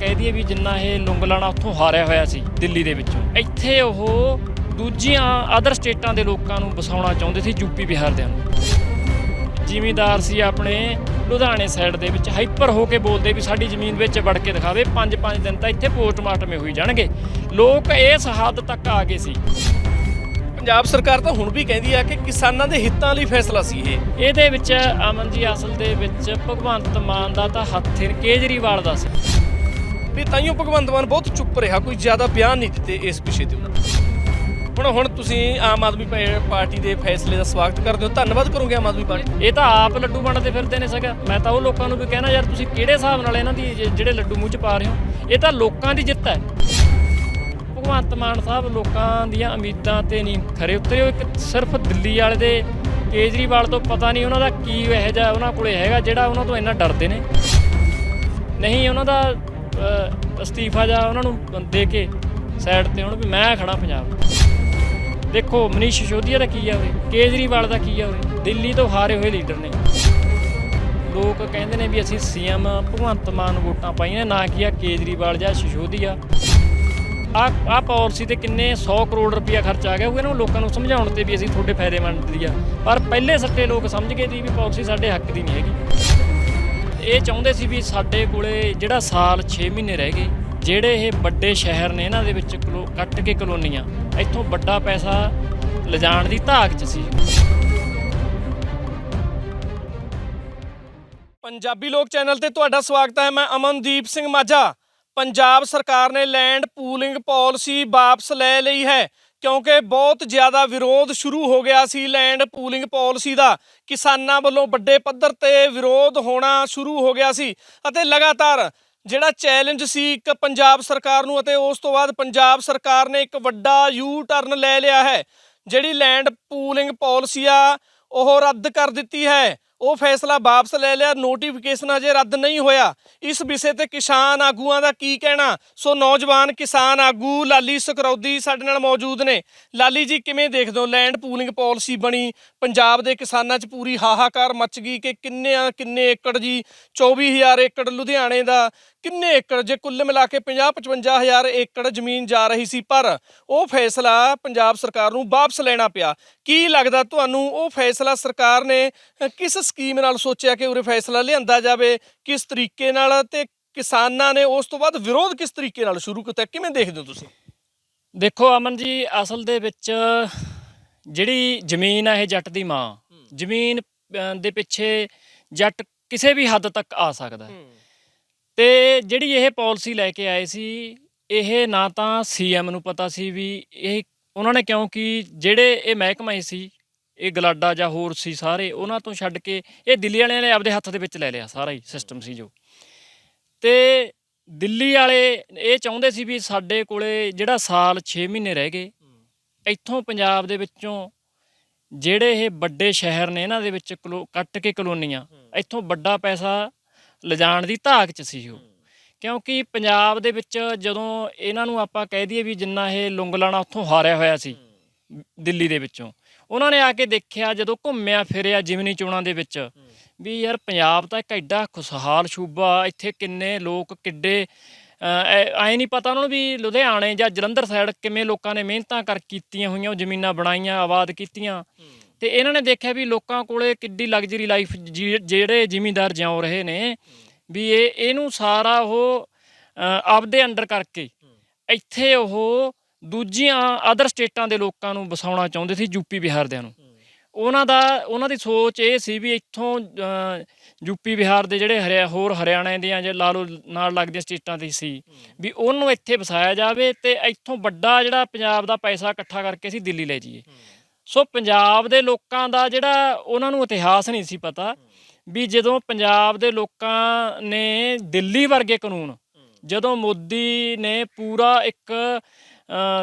ਕਹਿ ਦਈਏ ਵੀ ਜਿੰਨਾ ਇਹ ਲੁੰਗਲਾਣਾ ਉੱਥੋਂ ਹਾਰਿਆ ਹੋਇਆ ਸੀ ਦਿੱਲੀ ਦੇ ਵਿੱਚੋਂ। ਇੱਥੇ ਉਹ ਦੂਜੀਆਂ ਅਦਰ ਸਟੇਟਾਂ ਦੇ ਲੋਕਾਂ ਨੂੰ ਵਸਾਉਣਾ ਚਾਹੁੰਦੇ ਸੀ ਯੂਪੀ ਬਿਹਾਰ ਦੇ ਨੂੰ। ਜ਼ਿਮੀਂਦਾਰ ਸੀ ਆਪਣੇ ਲੁਧਿਆਣੇ ਸਾਈਡ ਦੇ ਵਿੱਚ ਹਾਈਪਰ ਹੋ ਕੇ ਬੋਲਦੇ ਵੀ ਸਾਡੀ ਜ਼ਮੀਨ ਵਿੱਚ ਵੜ ਕੇ ਦਿਖਾਵੇ ਪੰਜ ਪੰਜ ਦਿਨ ਤਾਂ ਇੱਥੇ ਪੋਸਟਮਾਰਟਮ ਹੋਈ ਜਾਣਗੇ। ਲੋਕ ਇਸ ਹੱਦ ਤੱਕ ਆ ਗਏ ਸੀ। ਪੰਜਾਬ ਸਰਕਾਰ ਤਾਂ ਹੁਣ ਵੀ ਕਹਿੰਦੀ ਆ ਕਿ ਕਿਸਾਨਾਂ ਦੇ ਹਿੱਤਾਂ ਲਈ ਫੈਸਲਾ ਸੀ ਇਹ। ਇਹਦੇ ਵਿੱਚ ਅਮਨ ਜੀ ਅਸਲ ਦੇ ਵਿੱਚ ਭਗਵੰਤ ਮਾਨ ਦਾ ਤਾਂ ਹੱਥ ਕੇਜਰੀਵਾਲ ਦਾ ਸੀ। ਵੀ ਤਾਈਓ ਭਗਵੰਤ ਮਾਨ ਬਹੁਤ ਚੁੱਪ ਰਿਹਾ, ਕੋਈ ਜ਼ਿਆਦਾ ਬਿਆਨ ਨਹੀਂ ਦਿੱਤੇ ਇਸ ਵਿਸ਼ੇ ਤੇ ਉਹਨਾਂ ਹੁਣ ਹੁਣ ਤੁਸੀਂ ਆਮ ਆਦਮੀ ਪਾਰਟੀ ਦੇ ਫੈਸਲੇ ਦਾ ਸਵਾਗਤ ਕਰਦੇ ਹੋ। ਧੰਨਵਾਦ ਕਰੋਗੇ ਆਮ ਆਦਮੀ ਪਾਰਟੀ ਇਹ ਤਾਂ ਆਪ ਲੱਡੂ ਬਣਦੇ ਫਿਰਦੇ ਨੇ ਸਗਾ। ਮੈਂ ਤਾਂ ਉਹ ਲੋਕਾਂ ਨੂੰ ਵੀ ਕਹਿਣਾ, ਯਾਰ ਤੁਸੀਂ ਕਿਹੜੇ ਹਿਸਾਬ ਨਾਲ ਇਹਨਾਂ ਦੀ ਜਿਹੜੇ ਲੱਡੂ ਮੂੰਹ ਚ ਪਾ ਰਹੇ ਹੋ? ਇਹ ਤਾਂ ਲੋਕਾਂ ਦੀ ਜਿੱਤ ਹੈ। ਭਗਵੰਤ ਮਾਨ ਸਾਹਿਬ ਲੋਕਾਂ ਦੀਆਂ ਉਮੀਦਾਂ ਤੇ ਨਹੀਂ ਖਰੇ ਉਤਰੇ ਉਹ ਇੱਕ ਸਿਰਫ ਦਿੱਲੀ ਵਾਲੇ ਦੇ ਕੇਜਰੀਵਾਲ ਤੋਂ ਪਤਾ ਨਹੀਂ ਉਹਨਾਂ ਦਾ ਕੀ ਇਹੋ ਜਿਹਾ ਉਹਨਾਂ ਕੋਲੇ ਹੈਗਾ, ਜਿਹੜਾ ਉਹਨਾਂ ਤੋਂ ਇੰਨਾ ਡਰਦੇ ਨੇ। ਨਹੀਂ, ਉਹਨਾਂ ਦਾ ਅਸਤੀਫਾ ਜਾਂ ਉਹਨਾਂ ਨੂੰ ਦੇ ਕੇ ਸਾਈਡ ਤੇ ਹੁਣ ਵੀ ਮੈਂ ਖੜਾ ਪੰਜਾਬ। ਦੇਖੋ ਮਨੀਸ਼ ਸਿਸੋਦੀਆ ਦਾ ਕੀ ਆ ਉਰੇ? ਕੇਜਰੀਵਾਲ ਦਾ ਕੀ ਆ ਉਰੇ? ਦਿੱਲੀ ਤੋਂ ਹਾਰੇ ਹੋਏ ਲੀਡਰ ਨੇ। ਲੋਕ ਕਹਿੰਦੇ ਨੇ ਵੀ ਅਸੀਂ ਸੀਐਮ ਭਗਵੰਤ ਮਾਨ ਵੋਟਾਂ ਪਾਈਆਂ, ਨਾ ਕੀ ਆ ਕੇਜਰੀਵਾਲ ਜਾਂ ਸਿਸੋਦੀਆ। ਆ ਆ ਪਾਲਿਸੀ ਤੇ ਕਿੰਨੇ 100 ਕਰੋੜ ਰੁਪਇਆ ਖਰਚ ਆ ਗਿਆ ਉਹ ਇਹਨਾਂ ਨੂੰ ਲੋਕਾਂ ਨੂੰ ਸਮਝਾਉਣ ਤੇ ਵੀ ਅਸੀਂ ਤੁਹਾਡੇ ਫਾਇਦੇਮੰਦ ਦੀ ਆ। ਪਰ ਪਹਿਲੇ ਸੱਟੇ ਲੋਕ ਸਮਝ ਗਏ ਸੀ ਵੀ ਪਾਲਿਸੀ ਸਾਡੇ ਹੱਕ ਦੀ ਨਹੀਂ ਹੈਗੀ। ਇਹ ਚਾਹੁੰਦੇ ਸੀ ਵੀ ਸਾਡੇ ਕੋਲੇ ਜਿਹੜਾ ਸਾਲ 6 ਮਹੀਨੇ ਰਹਿ ਗਏ, ਜਿਹੜੇ ਇਹ ਵੱਡੇ ਸ਼ਹਿਰ ਨੇ ਇਹਨਾਂ ਦੇ ਵਿੱਚ ਕਲੋ- ਕੱਟ ਕੇ ਕਲੋਨੀਆਂ, ਇੱਥੋਂ ਵੱਡਾ ਪੈਸਾ ਲਿਜਾਣ ਦੀ ਧਾਕ 'ਚ ਸੀ। ਪੰਜਾਬੀ ਲੋਕ ਚੈਨਲ ਤੇ ਤੁਹਾਡਾ ਸਵਾਗਤ ਹੈ, ਮੈਂ ਅਮਨਦੀਪ ਸਿੰਘ ਮਾਝਾ। ਪੰਜਾਬ ਸਰਕਾਰ ਨੇ ਲੈਂਡ ਪੂਲਿੰਗ ਪਾਲਿਸੀ ਵਾਪਸ ਲੈ ਲਈ ਹੈ। ਕਿਉਂਕਿ ਬਹੁਤ ਜ਼ਿਆਦਾ ਵਿਰੋਧ ਸ਼ੁਰੂ ਹੋ ਗਿਆ ਸੀ ਲੈਂਡ ਪੂਲਿੰਗ ਪਾਲਿਸੀ ਦਾ। ਕਿਸਾਨਾਂ ਵੱਲੋਂ ਵੱਡੇ ਪੱਧਰ ਤੇ ਵਿਰੋਧ ਹੋਣਾ ਸ਼ੁਰੂ ਹੋ ਗਿਆ ਸੀ ਅਤੇ ਲਗਾਤਾਰ ਜਿਹੜਾ ਚੈਲੰਜ ਸੀ ਇੱਕ ਪੰਜਾਬ ਸਰਕਾਰ ਨੂੰ ਅਤੇ ਉਸ ਤੋਂ ਬਾਅਦ ਪੰਜਾਬ ਸਰਕਾਰ ਨੇ ਇੱਕ ਵੱਡਾ ਯੂ ਟਰਨ ਲੈ ਲਿਆ ਹੈ, ਜਿਹੜੀ ਲੈਂਡ ਪੂਲਿੰਗ ਪਾਲਿਸੀ ਆ, ਉਹ ਰੱਦ ਕਰ ਦਿੱਤੀ ਹੈ। ਉਹ ਫੈਸਲਾ ਵਾਪਸ ਲੈ ਲਿਆ ਨੋਟੀਫਿਕੇਸ਼ਨ ਅਜੇ ਰੱਦ ਨਹੀਂ ਹੋਇਆ। ਇਸ ਵਿਸ਼ੇ ਤੇ ਕਿਸਾਨ ਆਗੂਆਂ ਦਾ ਕੀ ਕਹਿਣਾ? ਸੋ ਨੌਜਵਾਨ ਕਿਸਾਨ ਆਗੂ ਲਾਲੀ ਸਕਰੌਦੀ ਸਾਡੇ ਨਾਲ ਮੌਜੂਦ ਨੇ। ਲਾਲੀ ਜੀ, ਕਿਵੇਂ ਦੇਖਦੇ ਹੋ? ਲੈਂਡ ਪੂਲਿੰਗ ਪਾਲਿਸੀ ਬਣੀ, ਪੰਜਾਬ ਦੇ ਕਿਸਾਨਾਂ 'ਚ ਪੂਰੀ ਹਾਹਾਕਾਰ ਮਚ ਗਈ ਕਿ ਕਿੰਨੇ ਆ, ਕਿੰਨੇ ਏਕੜ ਜੀ? 24000 ਏਕੜ ਲੁਧਿਆਣੇ ਦਾ ਕਿੰਨੇ ਏਕੜ ਜੇ ਕੁੱਲ ਮਿਲਾ ਕੇ 50 55000 ਏਕੜ ਜ਼ਮੀਨ ਜਾ ਰਹੀ ਸੀ ਪਰ ਉਹ ਫੈਸਲਾ ਪੰਜਾਬ ਸਰਕਾਰ ਨੂੰ ਵਾਪਸ ਲੈਣਾ ਪਿਆ। ਕੀ ਲੱਗਦਾ ਤੁਹਾਨੂੰ ਉਹ ਫੈਸਲਾ ਸਰਕਾਰ ਨੇ ਕਿਸ ਸਕੀਮ ਨਾਲ ਸੋਚਿਆ ਕਿ ਉਰੇ ਫੈਸਲਾ ਲਿਆਂਦਾ ਜਾਵੇ ਕਿਸ ਤਰੀਕੇ ਨਾਲ ਤੇ ਕਿਸਾਨਾਂ ਨੇ ਉਸ ਤੋਂ ਬਾਅਦ ਵਿਰੋਧ ਕਿਸ ਤਰੀਕੇ ਨਾਲ ਸ਼ੁਰੂ ਕੀਤਾ? ਕਿਵੇਂ ਦੇਖਦੇ ਹੋ ਤੁਸੀਂ? ਦੇਖੋ ਅਮਨ ਜੀ ਅਸਲ ਦੇ ਵਿੱਚ ਜਿਹੜੀ ਜ਼ਮੀਨ ਆ ਇਹ ਜੱਟ ਦੀ ਮਾਂ। ਜ਼ਮੀਨ ਦੇ ਪਿੱਛੇ ਜੱਟ ਕਿਸੇ ਵੀ ਹੱਦ ਤੱਕ ਆ ਸਕਦਾ। ਹੈ। ਤੇ ਜਿਹੜੀ ਇਹ ਪਾਲਿਸੀ ਲੈ ਕੇ ਆਏ ਸੀ ਇਹ ਨਾ ਤਾਂ ਸੀਐਮ ਨੂੰ ਪਤਾ ਸੀ ਵੀ ਇਹ ਉਹਨਾਂ ਨੇ ਕਿਉਂਕਿ ਜਿਹੜੇ ਇਹ ਮਹਿਕਮੇ ਸੀ ਇਹ ਗਲਾਡਾ ਜਾਂ ਹੋਰ ਸੀ ਸਾਰੇ ਉਹਨਾਂ ਤੋਂ ਛੱਡ ਕੇ ਇਹ ਦਿੱਲੀ ਵਾਲਿਆਂ ਨੇ ਆਪਦੇ ਹੱਥ ਦੇ ਵਿੱਚ ਲੈ ਲਿਆ ਸਾਰਾ ਹੀ ਸਿਸਟਮ ਸੀ ਜੋ। ਤੇ ਦਿੱਲੀ ਵਾਲੇ ਇਹ ਚਾਹੁੰਦੇ ਸੀ ਵੀ ਸਾਡੇ ਕੋਲੇ ਜਿਹੜਾ ਸਾਲ 6 ਮਹੀਨੇ ਰਹਿ ਗਏ ਇੱਥੋਂ ਪੰਜਾਬ ਦੇ ਵਿੱਚੋਂ ਜਿਹੜੇ ਇਹ ਵੱਡੇ ਸ਼ਹਿਰ ਨੇ ਇਹਨਾਂ ਦੇ ਵਿੱਚ ਕੱਟ ਕੇ ਕਲੋਨੀਆਂ ਇੱਥੋਂ ਵੱਡਾ ਪੈਸਾ ਲਿਜਾਣ ਦੀ ਧਾਕ 'ਚ ਸੀ ਉਹ। ਕਿਉਂਕਿ ਪੰਜਾਬ ਦੇ ਵਿੱਚ ਜਦੋਂ ਇਹਨਾਂ ਨੂੰ ਆਪਾਂ ਕਹਿ ਦਈਏ ਵੀ ਜਿੰਨਾ ਇਹ ਲੁੰਗਲਾਣਾ ਉੱਥੋਂ ਹਾਰਿਆ ਹੋਇਆ ਸੀ ਦਿੱਲੀ ਦੇ ਵਿੱਚੋਂ ਉਹਨਾਂ ਨੇ ਆ ਕੇ ਦੇਖਿਆ ਜਦੋਂ ਘੁੰਮਿਆ ਫਿਰਿਆ ਜਿਮਨੀ ਚੋਣਾਂ ਦੇ ਵਿੱਚ ਵੀ ਯਾਰ ਪੰਜਾਬ ਤਾਂ ਇੱਕ ਐਡਾ ਖੁਸ਼ਹਾਲ ਸੂਬਾ ਇੱਥੇ ਕਿੰਨੇ ਲੋਕ ਕਿੱਡੇ ਐ ਨਹੀਂ ਪਤਾ ਉਹਨਾਂ ਨੂੰ ਵੀ ਲੁਧਿਆਣੇ ਜਾਂ ਜਲੰਧਰ ਸਾਈਡ ਕਿਵੇਂ ਲੋਕਾਂ ਨੇ ਮਿਹਨਤਾਂ ਕਰ ਕੀਤੀਆਂ ਹੋਈਆਂ ਉਹ ਜ਼ਮੀਨਾਂ ਬਣਾਈਆਂ ਆਬਾਦ ਕੀਤੀਆਂ। ਤੇ ਇਹਨਾਂ ਨੇ ਦੇਖਿਆ ਵੀ ਲੋਕਾਂ ਕੋਲੇ ਕਿੱਡੀ ਲਗਜ਼ਰੀ ਲਾਈਫ ਜਿਹੜੇ ਜ਼ਿਮੀਂਦਾਰ ਜਿਉਂ ਰਹੇ ਨੇ ਵੀ ਇਹ ਇਹਨੂੰ ਸਾਰਾ ਉਹ ਆਪਦੇ ਅੰਡਰ ਕਰਕੇ ਇੱਥੇ ਉਹ ਦੂਜੀਆਂ ਅਦਰ ਸਟੇਟਾਂ ਦੇ ਲੋਕਾਂ ਨੂੰ ਵਸਾਉਣਾ ਚਾਹੁੰਦੇ ਸੀ ਯੂਪੀ ਬਿਹਾਰ ਦਿਆਂ ਨੂੰ। ਉਹਨਾਂ ਦਾ ਉਹਨਾਂ ਦੀ ਸੋਚ ਇਹ ਸੀ ਵੀ ਇੱਥੋਂ ਅ, ਯੂਪੀ ਬਿਹਾਰ ਦੇ ਜਿਹੜੇ ਹਰਿਆ ਹੋਰ ਹਰਿਆਣਾ ਦੀਆਂ ਜੇ ਲਾ ਲਓ ਨਾਲ ਲੱਗਦੀਆਂ ਸਟੇਟਾਂ ਦੀ ਸੀ ਵੀ ਉਹਨੂੰ ਇੱਥੇ ਵਸਾਇਆ ਜਾਵੇ ਤੇ ਇੱਥੋਂ ਵੱਡਾ ਜਿਹੜਾ ਪੰਜਾਬ ਦਾ ਪੈਸਾ ਇਕੱਠਾ ਕਰਕੇ ਅਸੀਂ ਦਿੱਲੀ ਲੈ ਜਾਈਏ। ਸੋ ਪੰਜਾਬ ਦੇ ਲੋਕਾਂ ਦਾ ਜਿਹੜਾ ਉਹਨਾਂ ਨੂੰ ਇਤਿਹਾਸ ਨਹੀਂ ਸੀ ਪਤਾ ਵੀ ਜਦੋਂ ਪੰਜਾਬ ਦੇ ਲੋਕਾਂ ਨੇ ਦਿੱਲੀ ਵਰਗੇ ਕਾਨੂੰਨ, ਜਦੋਂ ਮੋਦੀ ਨੇ ਪੂਰਾ ਇੱਕ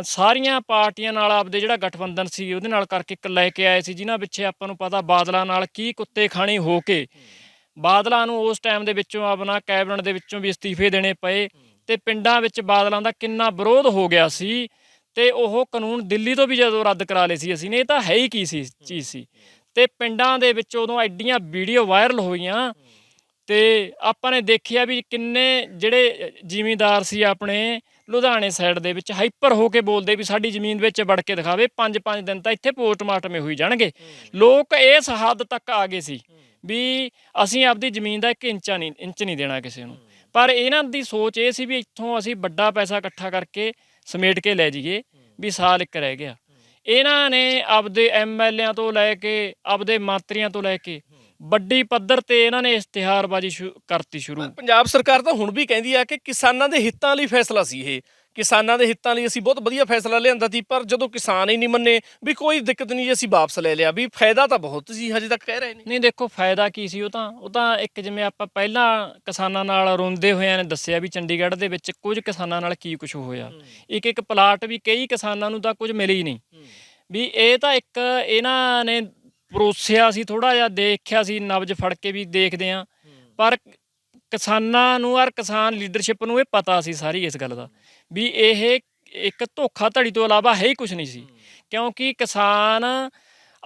ਸਾਰੀਆਂ ਪਾਰਟੀਆਂ ਨਾਲ ਆਪਦੇ ਜਿਹੜਾ ਗਠਬੰਧਨ ਸੀ ਉਹਦੇ ਨਾਲ ਕਰਕੇ ਇੱਕ ਲੈ ਕੇ ਆਏ ਸੀ, ਜਿਨ੍ਹਾਂ ਪਿੱਛੇ ਆਪਾਂ ਨੂੰ ਪਤਾ ਬਾਦਲਾਂ ਨਾਲ ਕੀ ਕੁੱਤੇ ਖਾਣੀ ਹੋ ਕੇ ਬਾਦਲਾਂ ਨੂੰ ਉਸ ਟਾਈਮ ਦੇ ਵਿੱਚੋਂ ਆਪਣਾ ਕੈਬਨਿਟ ਦੇ ਵਿੱਚੋਂ ਵੀ ਅਸਤੀਫੇ ਦੇਣੇ ਪਏ ਤੇ ਪਿੰਡਾਂ ਵਿੱਚ ਬਾਦਲਾਂ ਦਾ ਕਿੰਨਾ ਵਿਰੋਧ ਹੋ ਗਿਆ ਸੀ ਤੇ ਉਹ ਕਾਨੂੰਨ ਦਿੱਲੀ ਤੋਂ ਵੀ ਜਦੋਂ ਰੱਦ ਕਰਾ ਲਏ ਸੀ ਅਸੀਂ ਨੇ, ਇਹ ਤਾਂ ਹੈ ਹੀ ਕੀ ਸੀ, ਚੀਜ਼ ਸੀ। ਤੇ ਪਿੰਡਾਂ ਦੇ ਵਿੱਚ ਉਦੋਂ ਐਡੀਆਂ ਵੀਡੀਓ ਵਾਇਰਲ ਹੋਈਆਂ ਤੇ ਆਪਾਂ ਨੇ ਦੇਖਿਆ ਵੀ ਕਿੰਨੇ ਜਿਹੜੇ ਜ਼ਿਮੀਂਦਾਰ ਸੀ ਆਪਣੇ ਲੁਧਿਆਣੇ ਸਾਈਡ ਦੇ ਵਿੱਚ ਹਾਈਪਰ ਹੋ ਕੇ ਬੋਲਦੇ ਵੀ ਸਾਡੀ ਜ਼ਮੀਨ ਵਿੱਚ ਵੜ ਕੇ ਦਿਖਾਵੇ ਪੰਜ ਪੰਜ ਦਿਨ ਤਾਂ ਇੱਥੇ ਪੋਸਟਮਾਰਟਮ ਹੋਈ ਜਾਣਗੇ। ਲੋਕ ਇਸ ਹੱਦ ਤੱਕ ਆ ਗਏ ਸੀ ਵੀ ਅਸੀਂ ਆਪਦੀ ਜ਼ਮੀਨ ਦਾ ਇੱਕ ਇੰਚਾ ਨਹੀਂ, ਇੰਚ ਨਹੀਂ ਦੇਣਾ ਕਿਸੇ ਨੂੰ। ਪਰ ਇਹਨਾਂ ਦੀ ਸੋਚ ਇਹ ਸੀ ਵੀ ਇੱਥੋਂ ਅਸੀਂ ਵੱਡਾ ਪੈਸਾ ਇਕੱਠਾ ਕਰਕੇ ਸਮੇਟ ਕੇ ਲੈ ਜਾਈਏ ਵੀ ਸਾਲ ਇੱਕ ਰਹਿ ਗਿਆ। ਇਹਨਾਂ ਨੇ ਆਪਦੇ ਐਮਐਲਏਆਂ ਤੋਂ ਲੈ ਕੇ ਆਪਦੇ ਮੰਤਰੀਆਂ ਤੋਂ ਲੈ ਕੇ ਵੱਡੀ ਪੱਧਰ ਤੇ ਇਹਨਾਂ ਨੇ ਇਸ਼ਤਿਹਾਰਬਾਜ਼ੀ ਕਰਤੀ ਸ਼ੁਰੂ। ਪੰਜਾਬ ਸਰਕਾਰ ਤਾਂ ਹੁਣ ਵੀ ਕਹਿੰਦੀ ਆ ਕਿ ਕਿਸਾਨਾਂ ਦੇ ਹਿੱਤਾਂ ਲਈ ਫੈਸਲਾ ਸੀ ਇਹ। ਕਿਸਾਨਾਂ ਦੇ ਹਿੱਤਾਂ ਲਈ ਅਸੀਂ ਬਹੁਤ ਵਧੀਆ ਫੈਸਲਾ ਲਿਆਂਦਾ ਸੀ ਪਰ ਜਦੋਂ ਕਿਸਾਨ ਹੀ ਨਹੀਂ ਮੰਨੇ ਵੀ ਕੋਈ ਦਿੱਕਤ ਨਹੀਂ ਜੀ ਅਸੀਂ ਵਾਪਸ ਲੈ ਲਿਆ। ਵੀ ਫਾਇਦਾ ਤਾਂ ਬਹੁਤ ਸੀ ਹਜੇ ਤੱਕ ਕਹਿ ਰਹੇ ਨੇ। ਨਹੀਂ ਦੇਖੋ ਫਾਇਦਾ ਕੀ ਸੀ ਉਹ ਤਾਂ ਉਹ ਤਾਂ ਇੱਕ ਜਿਵੇਂ ਆਪਾਂ ਪਹਿਲਾਂ ਕਿਸਾਨਾਂ ਨਾਲ ਰੋਂਦੇ ਹੋਇਆਂ ਨੇ ਦੱਸਿਆ ਵੀ ਚੰਡੀਗੜ੍ਹ ਦੇ ਵਿੱਚ ਕੁਝ ਕਿਸਾਨਾਂ ਨਾਲ ਕੀ ਕੁਝ ਹੋਇਆ। ਇੱਕ ਇੱਕ ਪਲਾਟ ਵੀ ਕਈ ਕਿਸਾਨਾਂ ਨੂੰ ਤਾਂ ਕੁਝ ਮਿਲੇ ਹੀ ਨਹੀਂ। ਵੀ ਇਹ ਤਾਂ ਇੱਕ ਇਹਨਾਂ ਨੇ ਪਰੋਸਿਆ ਸੀ ਥੋੜਾ ਜਿਹਾ ਦੇਖਿਆ ਸੀ ਨਬਜ ਫੜ ਕੇ ਵੀ ਦੇਖਦੇ ਆ। ਪਰ ਕਿਸਾਨਾਂ ਨੂੰ ਔਰ ਕਿਸਾਨ ਲੀਡਰਸ਼ਿਪ ਨੂੰ ਇਹ ਪਤਾ ਸੀ ਸਾਰੀ ਇਸ ਗੱਲ ਦਾ। ਵੀ ਇਹ ਇੱਕ ਧੋਖਾ ਧੜੀ ਤੋਂ ਇਲਾਵਾ ਹੈ ਹੀ ਕੁਝ ਨਹੀਂ ਸੀ। ਕਿਉਂਕਿ ਕਿਸਾਨ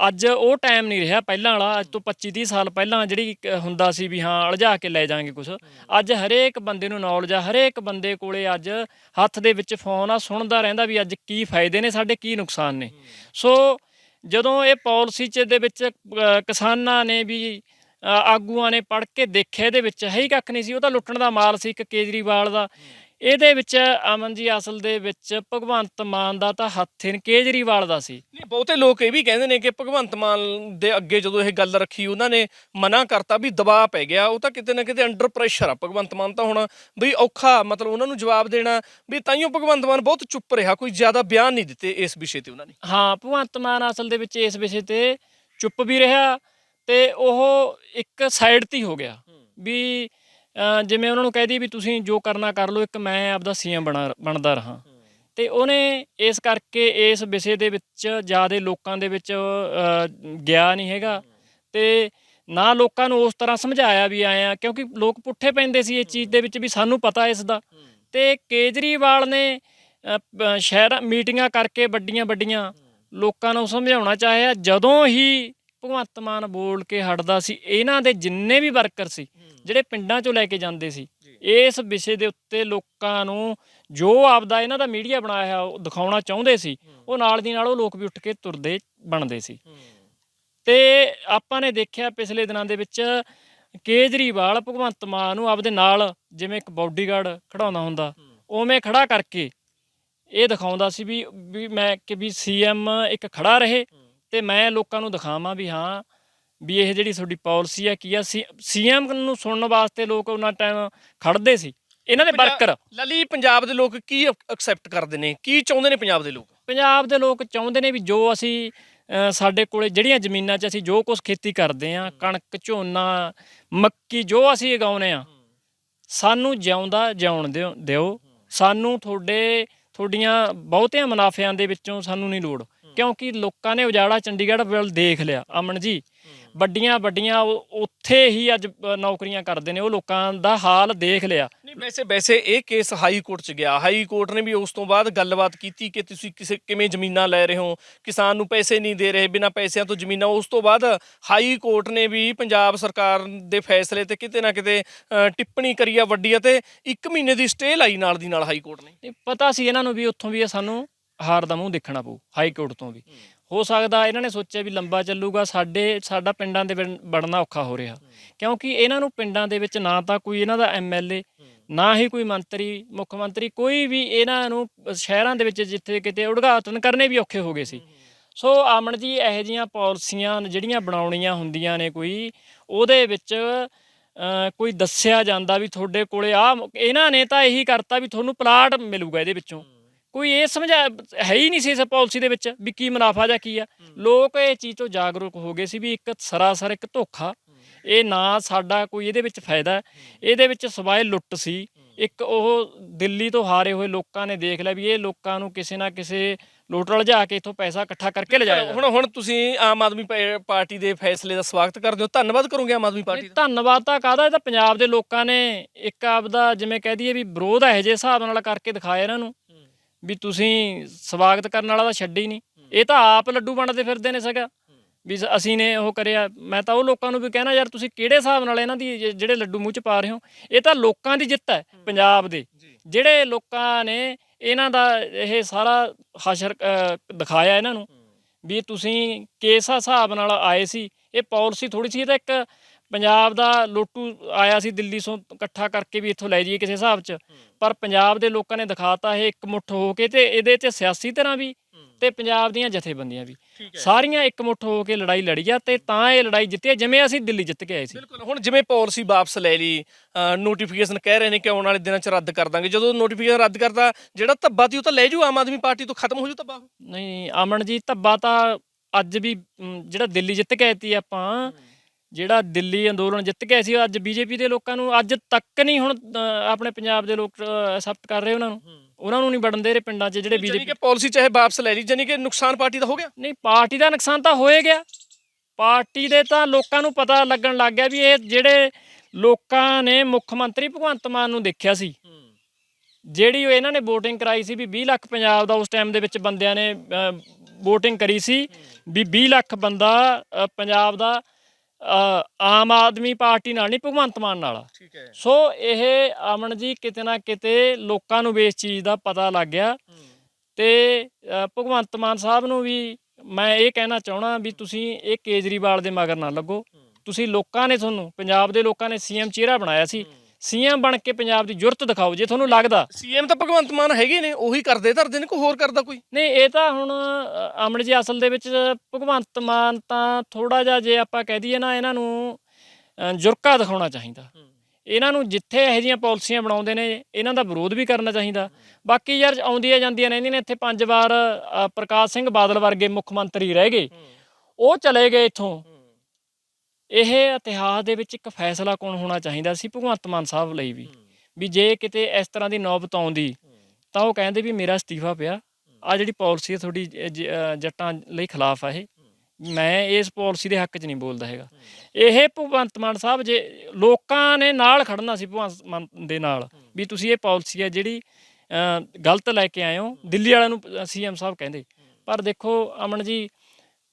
ਅੱਜ ਉਹ ਟਾਈਮ ਨਹੀਂ ਰਿਹਾ ਪਹਿਲਾਂ ਵਾਲਾ ਅੱਜ ਤੋਂ 25 30 ਸਾਲ ਪਹਿਲਾਂ ਜਿਹੜੀ ਹੁੰਦਾ ਸੀ ਵੀ ਹਾਂ ਅਲਝਾ ਕੇ ਲੈ ਜਾਾਂਗੇ ਕੁਝ ਅੱਜ ਹਰੇਕ ਬੰਦੇ ਨੂੰ ਨੌਲੇਜ ਆ ਹਰੇਕ ਬੰਦੇ ਕੋਲੇ ਅੱਜ ਹੱਥ ਦੇ ਵਿੱਚ ਫੋਨ ਆ ਸੁਣਦਾ ਰਹਿੰਦਾ ਵੀ ਅੱਜ ਕੀ ਫਾਇਦੇ ਨੇ ਸਾਡੇ ਕੀ ਨੁਕਸਾਨ ਨੇ। ਸੋ ਜਦੋਂ ਇਹ ਪਾਲਿਸੀ ਚ ਦੇ ਵਿੱਚ ਕਿਸਾਨਾਂ ਨੇ ਵੀ ਆਗੂਆਂ ਨੇ ਪੜ੍ਹ ਕੇ ਦੇਖਿਆ ਇਹਦੇ ਵਿੱਚ ਹੈ ਹੀ ਕੱਖ ਨਹੀਂ ਸੀ। ਉਹ ਤਾਂ ਲੁੱਟਣ ਦਾ ਮਾਲ ਸੀ ਇੱਕ ਕੇਜਰੀਵਾਲ ਦਾ। ਇਹਦੇ ਵਿੱਚ ਅਮਨ ਜੀ ਅਸਲ ਦੇ ਵਿੱਚ ਭਗਵੰਤ ਮਾਨ ਦਾ ਤਾਂ ਹੱਥ ਨਹੀਂ ਕੇਜਰੀਵਾਲ ਦਾ ਸੀ। ਨਹੀਂ ਬਹੁਤੇ ਲੋਕ ਇਹ ਵੀ ਕਹਿੰਦੇ ਨੇ ਕਿ ਭਗਵੰਤ ਮਾਨ ਦੇ ਅੱਗੇ ਜਦੋਂ ਇਹ ਗੱਲ ਰੱਖੀ ਉਹਨਾਂ ਨੇ ਮਨਾ ਕਰਤਾ ਵੀ ਦਬਾਅ ਪੈ ਗਿਆ। ਉਹ ਤਾਂ ਕਿਤੇ ਨਾ ਕਿਤੇ ਅੰਡਰ ਪ੍ਰੈਸ਼ਰ ਆ ਭਗਵੰਤ ਮਾਨ ਤਾਂ ਹੁਣ ਵੀ ਔਖਾ ਮਤਲਬ ਉਹਨਾਂ ਨੂੰ ਜਵਾਬ ਦੇਣਾ ਵੀ ਤਾਈਓ ਭਗਵੰਤ ਮਾਨ ਬਹੁਤ ਚੁੱਪ ਰਿਹਾ ਕੋਈ ਜ਼ਿਆਦਾ ਬਿਆਨ ਨਹੀਂ ਦਿੱਤੇ ਇਸ ਵਿਸ਼ੇ ਤੇ ਉਹਨਾਂ ਨੇ। ਹਾਂ ਭਗਵੰਤ ਮਾਨ ਅਸਲ ਦੇ ਵਿੱਚ ਇਸ ਵਿਸ਼ੇ ਤੇ ਚੁੱਪ ਵੀ ਰਿਹਾ ਤੇ ਉਹ ਇੱਕ ਸਾਈਡ ਤੇ ਹੀ ਹੋ ਗਿਆ। ਵੀ ਜਿਵੇਂ ਉਹਨਾਂ ਨੂੰ ਕਹਿ ਦਈ ਵੀ ਤੁਸੀਂ ਜੋ ਕਰਨਾ ਕਰ ਲਓ ਇੱਕ ਮੈਂ ਆਪਦਾ ਸੀਐਮ ਬਣਾ ਬਣਦਾ ਰਹਾ। ਤੇ ਉਹਨੇ ਇਸ ਕਰਕੇ ਇਸ ਵਿਸ਼ੇ ਦੇ ਵਿੱਚ ਜ਼ਿਆਦਾ ਲੋਕਾਂ ਦੇ ਵਿੱਚ ਗਿਆ ਨਹੀਂ ਹੈਗਾ। ਤੇ ਨਾ ਲੋਕਾਂ ਨੂੰ ਉਸ ਤਰ੍ਹਾਂ ਸਮਝਾਇਆ ਵੀ ਆਇਆ ਕਿਉਂਕਿ ਲੋਕ ਪੁੱਠੇ ਪੈਂਦੇ ਸੀ ਇਸ ਚੀਜ਼ ਦੇ ਵਿੱਚ ਵੀ ਸਾਨੂੰ ਪਤਾ ਇਸ ਦਾ। ਤੇ ਕੇਜਰੀਵਾਲ ਨੇ ਅਹ, ਸ਼ਹਿਰਾਂ ਮੀਟਿੰਗਾਂ ਕਰਕੇ ਵੱਡੀਆਂ ਵੱਡੀਆਂ ਲੋਕਾਂ ਨੂੰ ਸਮਝਾਉਣਾ ਚਾਹਿਆ। ਜਦੋਂ ਹੀ ਭਗਵੰਤ ਮਾਨ ਬੋਲ ਕੇ ਹਟਦਾ ਸੀ ਇਹਨਾਂ ਦੇ ਜਿੰਨੇ ਵੀ ਵਰਕਰ ਸੀ ਜਿਹੜੇ ਪਿੰਡਾਂ ਚੋਂ ਲੈ ਕੇ ਜਾਂਦੇ ਸੀ ਇਸ ਵਿਸ਼ੇ ਦੇ ਉੱਤੇ ਲੋਕਾਂ ਨੂੰ ਜੋ ਆਪਦਾ ਇਹਨਾਂ ਦਾ ਮੀਡੀਆ ਬਣਾਇਆ ਉਹ ਦਿਖਾਉਣਾ ਚਾਹੁੰਦੇ ਸੀ ਉਹ ਨਾਲ ਦੀ ਨਾਲ ਉਹ ਲੋਕ ਵੀ ਉੱਠ ਕੇ ਤੁਰਦੇ ਬਣਦੇ ਸੀ। ਤੇ ਆਪਾਂ ਨੇ ਦੇਖਿਆ ਪਿਛਲੇ ਦਿਨਾਂ ਦੇ ਵਿੱਚ ਕੇਜਰੀਵਾਲ ਭਗਵੰਤ ਮਾਨ ਨੂੰ ਆਪਦੇ ਨਾਲ ਜਿਵੇਂ ਇੱਕ ਬਾਡੀਗਾਰਡ ਖੜਾਉਂਦਾ ਹੁੰਦਾ ਉਵੇਂ ਖੜਾ ਕਰਕੇ ਇਹ ਦਿਖਾਉਂਦਾ ਸੀ ਵੀ ਵੀ ਮੈਂ ਕਿ ਵੀ ਸੀਐਮ ਇੱਕ ਖੜਾ ਰਹੇ ਤੇ ਮੈਂ ਲੋਕਾਂ ਨੂੰ ਦਿਖਾਵਾਂ ਵੀ ਹਾਂ ਵੀ ਇਹ ਜਿਹੜੀ ਤੁਹਾਡੀ ਪਾਲਿਸੀ ਹੈ ਕੀ ਆ ਸੀਐਮ ਨੂੰ ਸੁਣਨ ਵਾਸਤੇ ਲੋਕ ਉਹਨਾਂ ਟਾਈਮ ਖੜਦੇ ਸੀ। ਇਹਨਾਂ ਦੇ ਵਰਕਰ। ਲਲੀ ਪੰਜਾਬ ਦੇ ਲੋਕ ਕੀ ਐਕਸੈਪਟ ਕਰਦੇ ਨੇ? ਕੀ ਚਾਹੁੰਦੇ ਨੇ ਪੰਜਾਬ ਦੇ ਲੋਕ? ਪੰਜਾਬ ਦੇ ਲੋਕ ਚਾਹੁੰਦੇ ਨੇ ਵੀ ਜੋ ਅਸੀਂ ਸਾਡੇ ਕੋਲੇ ਜਿਹੜੀਆਂ ਜ਼ਮੀਨਾਂ 'ਚ ਅਸੀਂ ਜੋ ਕੁਝ ਖੇਤੀ ਕਰਦੇ ਆ ਕਣਕ ਝੋਨਾ ਮੱਕੀ ਜੋ ਅਸੀਂ ਉਗਾਉਨੇ ਆ ਸਾਨੂੰ ਜਿਉਂਦਾ ਜਿਉਣ ਦਿਓ ਸਾਨੂੰ ਤੁਹਾਡੇ ਤੁਹਾਡੀਆਂ ਬਹੁਤਿਆਂ ਮੁਨਾਫਿਆਂ ਦੇ ਵਿੱਚੋਂ ਸਾਨੂੰ ਨਹੀਂ ਲੋੜ। ਕਿਉਂਕਿ ਲੋਕਾਂ ਨੇ ਉਜਾੜਾ ਚੰਡੀਗੜ੍ਹ ਵੱਲ ਦੇਖ ਲਿਆ ਅਮਨ ਜੀ। ਵੱਡੀਆਂ ਵੱਡੀਆਂ ਉੱਥੇ ਹੀ ਅੱਜ ਨੌਕਰੀਆਂ ਕਰਦੇ ਨੇ ਉਹ ਲੋਕਾਂ ਦਾ ਹਾਲ ਦੇਖ ਲਿਆ। ਨਹੀਂ ਵੈਸੇ ਵੈਸੇ ਇਹ ਕੇਸ ਹਾਈ ਕੋਰਟ ਚ ਗਿਆ। ਹਾਈ ਕੋਰਟ ਨੇ ਵੀ ਉਸ ਤੋਂ ਬਾਅਦ ਗੱਲਬਾਤ ਕੀਤੀ ਕਿ ਤੁਸੀਂ ਕਿਸੇ ਕਿਵੇਂ ਜ਼ਮੀਨਾਂ ਲੈ ਰਹੇ ਹੋ? ਕਿਸਾਨ ਨੂੰ ਪੈਸੇ ਨਹੀਂ ਦੇ ਰਹੇ ਬਿਨਾਂ ਪੈਸਿਆਂ ਤੋਂ ਜ਼ਮੀਨਾਂ। ਉਸ ਤੋਂ ਬਾਅਦ ਹਾਈ ਕੋਰਟ ਨੇ ਵੀ ਪੰਜਾਬ ਸਰਕਾਰ ਦੇ ਫੈਸਲੇ ਤੇ ਕਿਤੇ ਨਾ ਕਿਤੇ ਟਿੱਪਣੀ ਕਰੀ ਆ ਵੱਡੀ ਅਤੇ 1 ਮਹੀਨੇ ਦੀ ਸਟੇ ਲਾਈ ਨਾਲ ਦੀ ਨਾਲ ਹਾਈ ਕੋਰਟ ਨੇ। ਪਤਾ ਸੀ ਇਹਨਾਂ ਨੂੰ ਵੀ ਉੱਥੋਂ ਵੀ ਇਹ ਸਾਨੂੰ ਹਾਰ ਦਾ ਮੂੰਹ ਦੇਖਣਾ ਪਊ, ਹਾਈ ਕੋਰਟ ਤੋਂ ਵੀ। ਹੋ ਸਕਦਾ ਇਹਨਾਂ ਨੇ ਸੋਚਿਆ ਵੀ ਲੰਬਾ ਚੱਲੂਗਾ, ਸਾਡੇ, ਸਾਡਾ ਪਿੰਡਾਂ ਦੇ ਵਿੱਚ ਔਖਾ ਹੋ ਰਿਹਾ। ਕਿਉਂਕਿ ਇਹਨਾਂ ਨੂੰ ਪਿੰਡਾਂ ਦੇ ਵਿੱਚ ਨਾ ਤਾਂ ਕੋਈ ਇਹਨਾਂ ਦਾ ਐਮਐਲਏ ਨਾ ਹੀ ਕੋਈ ਮੰਤਰੀ, ਮੁੱਖ ਮੰਤਰੀ, ਕੋਈ ਵੀ ਇਹਨਾਂ ਨੂੰ ਸ਼ਹਿਰਾਂ ਦੇ ਵਿੱਚ ਜਿੱਥੇ ਕਿਤੇ ਉਦਘਾਟਨ ਕਰਨੇ ਵੀ ਔਖੇ ਹੋ ਗਏ ਸੀ। ਸੋ ਆਮਣ ਜੀ, ਇਹੋ ਜੀਆਂ ਪਾਲਿਸੀਆਂ ਜਿਹੜੀਆਂ ਬਣਾਉਣੀਆਂ ਹੁੰਦੀਆਂ ਨੇ ਕੋਈ, ਉਹਦੇ ਵਿੱਚ ਕੋਈ ਦੱਸਿਆ ਜਾਂਦਾ ਵੀ ਤੁਹਾਡੇ ਕੋਲੇ ਆ ਇਹਨਾਂ ਨੇ ਤਾਂ ਇਹੀ ਕਰਤਾ ਵੀ ਤੁਹਾਨੂੰ ਪਲਾਟ ਮਿਲੂਗਾ ਇਹਦੇ ਵਿੱਚੋਂ। ਕੋਈ ਇਹ ਸਮਝਾ ਹੈ ਹੀ ਨਹੀਂ ਸੀ ਇਸ ਪਾਲਿਸੀ ਦੇ ਵਿੱਚ ਵੀ ਕੀ ਮੁਨਾਫਾ ਜਾਂ ਕੀ ਆ। ਲੋਕ ਇਹ ਚੀਜ਼ ਤੋਂ ਜਾਗਰੂਕ ਹੋ ਗਏ ਸੀ ਵੀ ਇੱਕ ਸਰਾਸਰ ਇੱਕ ਧੋਖਾ। ਇਹ ਨਾ ਸਾਡਾ ਕੋਈ ਇਹਦੇ ਵਿੱਚ ਫਾਇਦਾ। ਹੈ। ਇਹਦੇ ਵਿੱਚ ਸਵਾਏ ਲੁੱਟ ਸੀ। ਇੱਕ ਉਹ ਦਿੱਲੀ ਤੋਂ ਹਾਰੇ ਹੋਏ ਲੋਕਾਂ ਨੇ ਦੇਖ ਲਿਆ ਵੀ ਇਹ ਲੋਕਾਂ ਨੂੰ ਕਿਸੇ ਨਾ ਕਿਸੇ ਲੁੱਟ ਲਜਾ ਕੇ ਇਥੋਂ ਪੈਸਾ ਇਕੱਠਾ ਕਰਕੇ ਲਿਜਾਇਆ। ਹੁਣ ਹੁਣ ਤੁਸੀਂ ਆਮ ਆਦਮੀ ਪਾਰਟੀ ਦੇ ਫੈਸਲੇ ਦਾ ਸਵਾਗਤ ਕਰਦੇ ਹੋ। ਧੰਨਵਾਦ ਕਰੋਗੇ ਆਮ ਆਦਮੀ ਪਾਰਟੀ ਦਾ। ਧੰਨਵਾਦ ਤਾਂ ਕਾਹਦਾ? ਇਹ ਤਾਂ ਪੰਜਾਬ ਦੇ ਲੋਕਾਂ ਨੇ ਇੱਕ ਆਪਦਾ ਜਿਵੇਂ ਕਹਿ ਦਈਏ ਵੀ ਵਿਰੋਧ ਇਹੋ ਜਿਹੇ ਹਿਸਾਬ ਨਾਲ ਕਰਕੇ ਦਿਖਾਇਆ ਇਹਨਾਂ ਨੂੰ। ਵੀ ਤੁਸੀਂ ਸਵਾਗਤ ਕਰਨ ਵਾਲਾ ਤਾਂ ਛੱਡ ਹੀ ਨਹੀਂ। ਇਹ ਤਾਂ ਆਪ ਲੱਡੂ ਬਣਦੇ ਫਿਰਦੇ ਨੇ ਸਗਾ। ਵੀ ਅਸੀਂ ਨੇ ਉਹ ਕਰਿਆ। ਮੈਂ ਤਾਂ ਉਹ ਲੋਕਾਂ ਨੂੰ ਵੀ ਕਹਿਣਾ ਯਾਰ ਤੁਸੀਂ ਕਿਹੜੇ ਹਿਸਾਬ ਨਾਲ ਇਹਨਾਂ ਦੀ ਜਿਹੜੇ ਲੱਡੂ ਮੂੰਹ ਚ ਪਾ ਰਹੇ ਹੋ? ਇਹ ਤਾਂ ਲੋਕਾਂ ਦੀ ਜਿੱਤ ਹੈ ਪੰਜਾਬ ਦੇ। ਜਿਹੜੇ ਲੋਕਾਂ ਨੇ ਇਹਨਾਂ ਦਾ ਇਹ ਸਾਰਾ ਹਸ਼ਰ ਦਿਖਾਇਆ ਇਹਨਾਂ ਨੂੰ ਵੀ ਤੁਸੀਂ ਕਿਸ ਹਿਸਾਬ ਨਾਲ ਆਏ ਸੀ? ਇਹ ਪਾਲਿਸੀ ਥੋੜੀ ਸੀ ਇਹ ਤਾਂ ਇੱਕ ਪੰਜਾਬ ਦਾ ਲੋਟੂ ਆਇਆ ਸੀ ਦਿੱਲੀ ਤੋਂ ਇਕੱਠਾ ਕਰਕੇ ਵੀ ਇੱਥੋਂ ਲੈ ਜਾਈਏ ਕਿਸੇ ਹਿਸਾਬ 'ਚ। ਪਰ ਪੰਜਾਬ ਦੇ ਲੋਕਾਂ ਨੇ ਦਿਖਾਤਾ ਇਹ ਇਕਮੁੱਠ ਹੋ ਕੇ ਤੇ ਇਹਦੇ 'ਚ ਸਿਆਸੀ ਤਰ੍ਹਾਂ ਵੀ ਤੇ ਪੰਜਾਬ ਦੀਆਂ ਜਥੇਬੰਦੀਆਂ ਵੀ। ਸਾਰੀਆਂ ਇਕਮੁੱਠ ਹੋ ਕੇ ਲੜਾਈ ਲੜੀ ਆ ਤੇ ਤਾਂ ਇਹ ਲੜਾਈ ਜਿੱਤੀ ਜਿਵੇਂ ਅਸੀਂ ਦਿੱਲੀ ਜਿੱਤ ਕੇ ਆਏ ਸੀ। ਬਿਲਕੁਲ ਹੁਣ ਜਿਵੇਂ ਪਾਲਿਸੀ ਵਾਪਸ ਲੈ ਲਈ ਨੋਟੀਫਿਕੇਸ਼ਨ ਕਹਿ ਰਹੇ ਨੇ ਕਿ ਆਉਣ ਵਾਲੇ ਦਿਨਾਂ 'ਚ ਰੱਦ ਕਰ ਦਾਂਗੇ। ਜਦੋਂ ਨੋਟੀਫਿਕੇਸ਼ਨ ਰੱਦ ਕਰਦਾ ਜਿਹੜਾ ਧੱਬਾ ਤੀ ਉਹ ਤਾਂ ਲੈ ਜੂ ਆਮ ਆਦਮੀ ਪਾਰਟੀ ਤੋਂ ਖਤਮ ਹੋ ਜੂ ਧੱਬਾ। ਨਹੀਂ ਅਮਨਜੀਤ ਧੱਬਾ ਤਾਂ ਅੱਜ ਵੀ ਜਿਹੜਾ ਦਿੱਲੀ ਜਿੱਤ ਕੇ ਸੀ ਆਪਾਂ ਜਿਹੜਾ ਦਿੱਲੀ ਅੰਦੋਲਨ ਜਿੱਤ ਕੇ ਆਏ ਸੀ ਅੱਜ ਬੀਜੇਪੀ ਦੇ ਲੋਕਾਂ ਨੂੰ ਅੱਜ ਤੱਕ ਨਹੀਂ ਹੁਣ ਅ, ਆਪਣੇ ਪੰਜਾਬ ਦੇ ਲੋਕ ਐਕਸੈਪਟ ਕਰ ਰਹੇ ਉਹਨਾਂ ਨੂੰ। ਉਹਨਾਂ ਨੂੰ ਨਹੀਂ ਵੜਨ ਦੇ ਰਹੇ ਪਿੰਡਾਂ 'ਚ ਜਿਹੜੇ ਜਾਣੀ ਬੀਜੇਪੀ ਕਿ ਪਾਲਿਸੀ ਚਾਹੇ ਵਾਪਸ ਲੈ ਲਈ ਜਾਨੀ ਕਿ ਨੁਕਸਾਨ ਪਾਰਟੀ ਦਾ ਹੋ ਗਿਆ? ਨਹੀਂ ਪਾਰਟੀ ਦਾ ਨੁਕਸਾਨ ਤਾਂ ਹੋਏ ਗਿਆ। ਪਾਰਟੀ ਦੇ ਤਾਂ ਲੋਕਾਂ ਨੂੰ ਪਤਾ ਲੱਗਣ ਲੱਗ ਗਿਆ ਵੀ ਇਹ ਜਿਹੜੇ ਲੋਕਾਂ ਨੇ ਮੁੱਖ ਮੰਤਰੀ ਭਗਵੰਤ ਮਾਨ ਨੂੰ ਦੇਖਿਆ ਸੀ ਜਿਹੜੀ ਉਹ ਇਹਨਾਂ ਨੇ VOTING ਕਰਾਈ ਸੀ ਵੀ 20 ਲੱਖ ਪੰਜਾਬ ਦਾ ਉਸ ਟਾਈਮ ਦੇ ਵਿੱਚ ਬੰਦਿਆਂ ਨੇ VOTING ਕਰੀ ਸੀ ਵੀ 20 ਲੱਖ ਬੰਦਾ ਅ, ਪੰਜਾਬ ਦਾ ਆਮ ਆਦਮੀ ਪਾਰਟੀ ਨਾਲ ਨਹੀਂ ਭਗਵੰਤ ਮਾਨ ਨਾਲ। ਠੀਕ ਹੈ। ਸੋ ਇਹ ਅਮਨ ਜੀ ਕਿਤੇ ਨਾ ਕਿਤੇ ਲੋਕਾਂ ਨੂੰ ਇਸ ਚੀਜ਼ ਦਾ ਪਤਾ ਲੱਗ ਗਿਆ। ਤੇ ਭਗਵੰਤ ਮਾਨ ਸਾਹਿਬ ਨੂੰ ਵੀ ਮੈਂ ਇਹ ਕਹਿਣਾ ਚਾਹਣਾ ਵੀ ਤੁਸੀਂ ਇਹ ਕੇਜਰੀਵਾਲ ਦੇ ਮਗਰ ਨਾ ਲੱਗੋ। ਤੁਸੀਂ ਲੋਕਾਂ ਨੇ ਤੁਹਾਨੂੰ ਪੰਜਾਬ ਦੇ ਲੋਕਾਂ ਨੇ ਸੀਐਮ ਚਿਹਰਾ ਬਣਾਇਆ ਸੀ। ਸੀਐਮ ਬਣ ਕੇ ਪੰਜਾਬ ਦੀ ਜੁਰਤ ਦਿਖਾਓ ਜੇ ਤੁਹਾਨੂੰ ਲੱਗਦਾ। ਸੀਐਮ ਤਾਂ ਭਗਵੰਤ ਮਾਨ ਹੈਗੇ ਨੇ ਉਹੀ ਕਰਦੇ ਧਰਦੇ ਨੇ ਕੋਈ ਹੋਰ ਕਰਦਾ ਕੋਈ? ਨਹੀਂ ਇਹ ਤਾਂ ਹੁਣ ਅਮਨ ਜੀ ਅਸਲ ਦੇ ਵਿੱਚ ਭਗਵੰਤ ਮਾਨ ਤਾਂ ਥੋੜਾ ਜਿਹਾ ਜੇ ਆਪਾਂ ਕਹਿ ਦਈਏ ਨਾ ਇਹਨਾਂ ਨੂੰ ਜੁਰਕਾ ਦਿਖਾਉਣਾ ਚਾਹੀਦਾ। ਇਹਨਾਂ ਨੂੰ ਜਿੱਥੇ ਇਹੋ ਜਿਹੀਆਂ ਪਾਲਿਸੀਆਂ ਬਣਾਉਂਦੇ ਨੇ ਇਹਨਾਂ ਦਾ ਵਿਰੋਧ ਵੀ ਕਰਨਾ ਚਾਹੀਦਾ। ਬਾਕੀ ਯਾਰ ਆਉਂਦੀਆਂ ਜਾਂਦੀਆਂ ਰਹਿੰਦੀਆਂ ਨੇ ਇੱਥੇ ਪੰਜ ਵਾਰ ਪ੍ਰਕਾਸ਼ ਸਿੰਘ ਬਾਦਲ ਵਰਗੇ ਮੁੱਖ ਮੰਤਰੀ ਰਹਿ ਗਏ। ਉਹ ਚਲੇ ਗਏ ਇੱਥੋਂ। ਇਹ ਇਤਿਹਾਸ ਦੇ ਵਿੱਚ ਇੱਕ ਫੈਸਲਾ ਕੌਣ ਹੋਣਾ ਚਾਹੀਦਾ ਸੀ? ਭਗਵੰਤ ਮਾਨ ਸਾਹਿਬ ਲਈ ਵੀ। ਵੀ ਜੇ ਕਿਤੇ ਇਸ ਤਰ੍ਹਾਂ ਦੀ ਨੌਬਤ ਆਉਂਦੀ ਤਾਂ ਉਹ ਕਹਿੰਦੇ ਵੀ ਮੇਰਾ ਅਸਤੀਫਾ ਪਿਆ। ਆ ਜਿਹੜੀ ਪਾਲਿਸੀ ਹੈ ਤੁਹਾਡੀ ਜੱਟਾਂ ਲਈ ਖਿਲਾਫ ਆ ਇਹ। ਮੈਂ ਇਸ ਪਾਲਿਸੀ ਦੇ ਹੱਕ 'ਚ ਨਹੀਂ ਬੋਲਦਾ ਹੈਗਾ। ਇਹ ਭਗਵੰਤ ਮਾਨ ਸਾਹਿਬ ਜੇ ਲੋਕਾਂ ਨੇ ਨਾਲ ਖੜਨਾ ਸੀ ਭਗਵੰਤ ਮਾਨ ਦੇ ਨਾਲ ਵੀ ਤੁਸੀਂ ਇਹ ਪਾਲਿਸੀ ਹੈ ਜਿਹੜੀ ਗਲਤ ਲੈ ਕੇ ਆਏ ਹੋ ਦਿੱਲੀ ਵਾਲਿਆਂ ਨੂੰ ਸੀਐਮ ਸਾਹਿਬ ਕਹਿੰਦੇ। ਪਰ ਦੇਖੋ ਅਮਨ ਜੀ